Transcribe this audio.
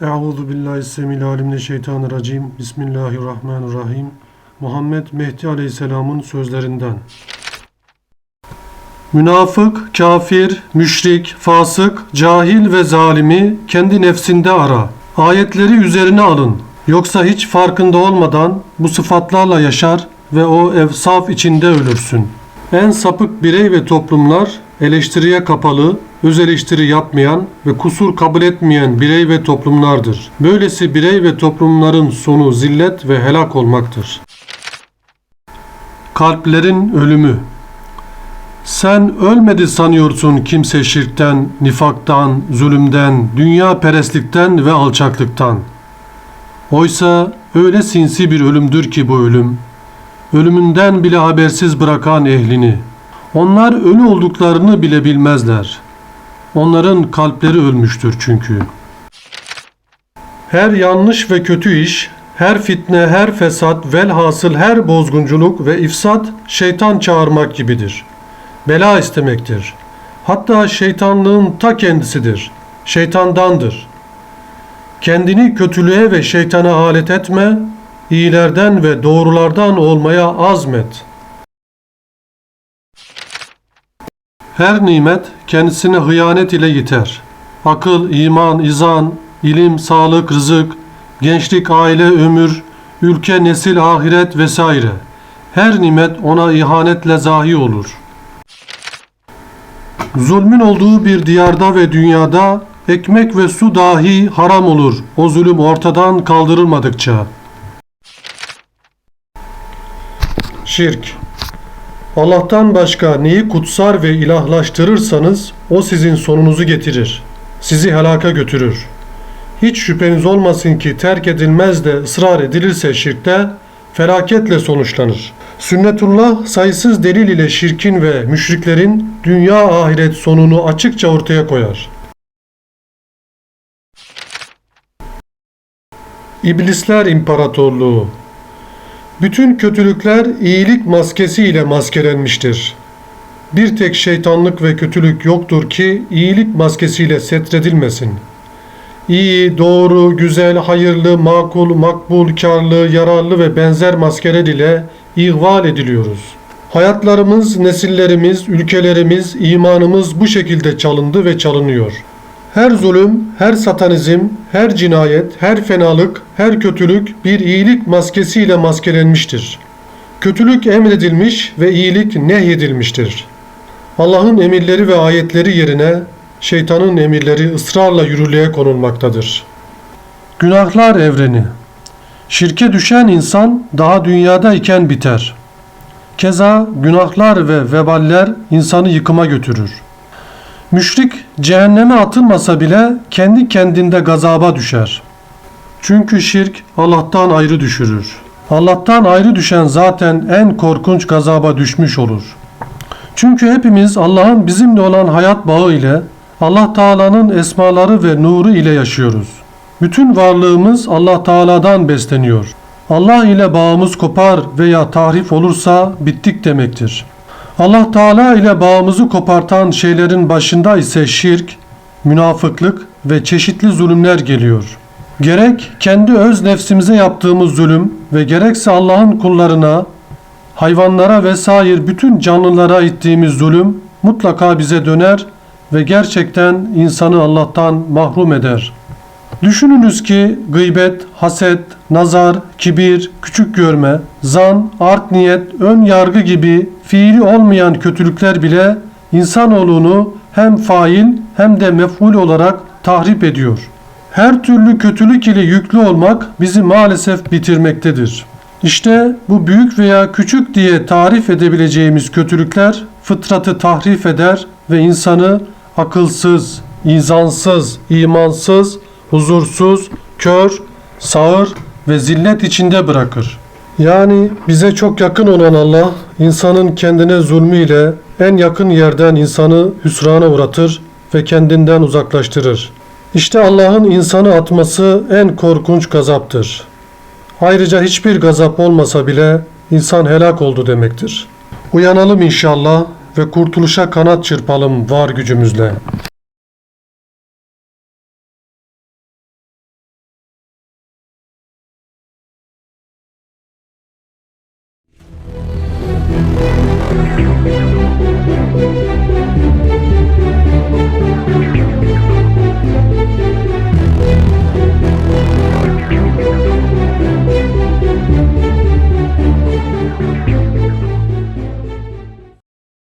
Euzu billahi semil alimneşşeytanirracim. Bismillahirrahmanirrahim. Muhammed Mehdi Aleyhisselam'ın sözlerinden. Münafık, kafir, müşrik, fasık, cahil ve zalimi kendi nefsinde ara. Ayetleri üzerine alın. Yoksa hiç farkında olmadan bu sıfatlarla yaşar ve o evsaf içinde ölürsün. En sapık birey ve toplumlar eleştiriye kapalı, öz eleştiri yapmayan ve kusur kabul etmeyen birey ve toplumlardır. Böylesi birey ve toplumların sonu zillet ve helak olmaktır. Kalplerin ölümü sen ölmedi sanıyorsun kimse şirkten, nifaktan, zulümden, dünya perestlikten ve alçaklıktan. Oysa öyle sinsi bir ölümdür ki bu ölüm, ölümünden bile habersiz bırakan ehlini. Onlar ölü olduklarını bile bilmezler. Onların kalpleri ölmüştür çünkü. Her yanlış ve kötü iş, her fitne, her fesat, velhasıl her bozgunculuk ve ifsat şeytan çağırmak gibidir. Bela istemektir. Hatta şeytanlığın ta kendisidir. Şeytandandır. Kendini kötülüğe ve şeytana alet etme, iyilerden ve doğrulardan olmaya azmet. Her nimet kendisine hıyanet ile yiter. Akıl, iman, izan, ilim, sağlık, rızık, gençlik, aile, ömür, ülke, nesil, ahiret vesaire. Her nimet ona ihanetle zahi olur. Zulmün olduğu bir diyarda ve dünyada ekmek ve su dahi haram olur o zulüm ortadan kaldırılmadıkça. Şirk Allah'tan başka neyi kutsar ve ilahlaştırırsanız o sizin sonunuzu getirir. Sizi helaka götürür. Hiç şüpheniz olmasın ki terk edilmez de ısrar edilirse şirkte felaketle sonuçlanır. Sünnetullah sayısız delil ile şirkin ve müşriklerin dünya ahiret sonunu açıkça ortaya koyar. İblisler İmparatorluğu bütün kötülükler iyilik maskesi ile maskelenmiştir. Bir tek şeytanlık ve kötülük yoktur ki iyilik maskesiyle setredilmesin. İyi, doğru, güzel, hayırlı, makul, makbul, karlı, yararlı ve benzer maskeler ile ihval ediliyoruz. Hayatlarımız, nesillerimiz, ülkelerimiz, imanımız bu şekilde çalındı ve çalınıyor. Her zulüm, her satanizm, her cinayet, her fenalık, her kötülük bir iyilik maskesiyle maskelenmiştir. Kötülük emredilmiş ve iyilik nehyedilmiştir. Allah'ın emirleri ve ayetleri yerine şeytanın emirleri ısrarla yürürlüğe konulmaktadır. Günahlar evreni Şirke düşen insan daha dünyada iken biter. Keza günahlar ve veballer insanı yıkıma götürür. Müşrik cehenneme atılmasa bile kendi kendinde gazaba düşer. Çünkü şirk Allah'tan ayrı düşürür. Allah'tan ayrı düşen zaten en korkunç gazaba düşmüş olur. Çünkü hepimiz Allah'ın bizimle olan hayat bağı ile Allah Teala'nın esmaları ve nuru ile yaşıyoruz. Bütün varlığımız Allah Teala'dan besleniyor. Allah ile bağımız kopar veya tahrif olursa bittik demektir. Allah Teala ile bağımızı kopartan şeylerin başında ise şirk, münafıklık ve çeşitli zulümler geliyor. Gerek kendi öz nefsimize yaptığımız zulüm ve gerekse Allah'ın kullarına, hayvanlara vesaire bütün canlılara ettiğimiz zulüm mutlaka bize döner ve gerçekten insanı Allah'tan mahrum eder. Düşününüz ki gıybet, haset, nazar, kibir, küçük görme, zan, art niyet, ön yargı gibi fiili olmayan kötülükler bile insanoğlunu hem fail hem de mef'ul olarak tahrip ediyor. Her türlü kötülük ile yüklü olmak bizi maalesef bitirmektedir. İşte bu büyük veya küçük diye tarif edebileceğimiz kötülükler fıtratı tahrif eder ve insanı akılsız, izansız, imansız, huzursuz, kör, sağır ve zillet içinde bırakır. Yani bize çok yakın olan Allah, insanın kendine zulmüyle en yakın yerden insanı hüsrana uğratır ve kendinden uzaklaştırır. İşte Allah'ın insanı atması en korkunç gazaptır. Ayrıca hiçbir gazap olmasa bile insan helak oldu demektir. Uyanalım inşallah ve kurtuluşa kanat çırpalım var gücümüzle. Música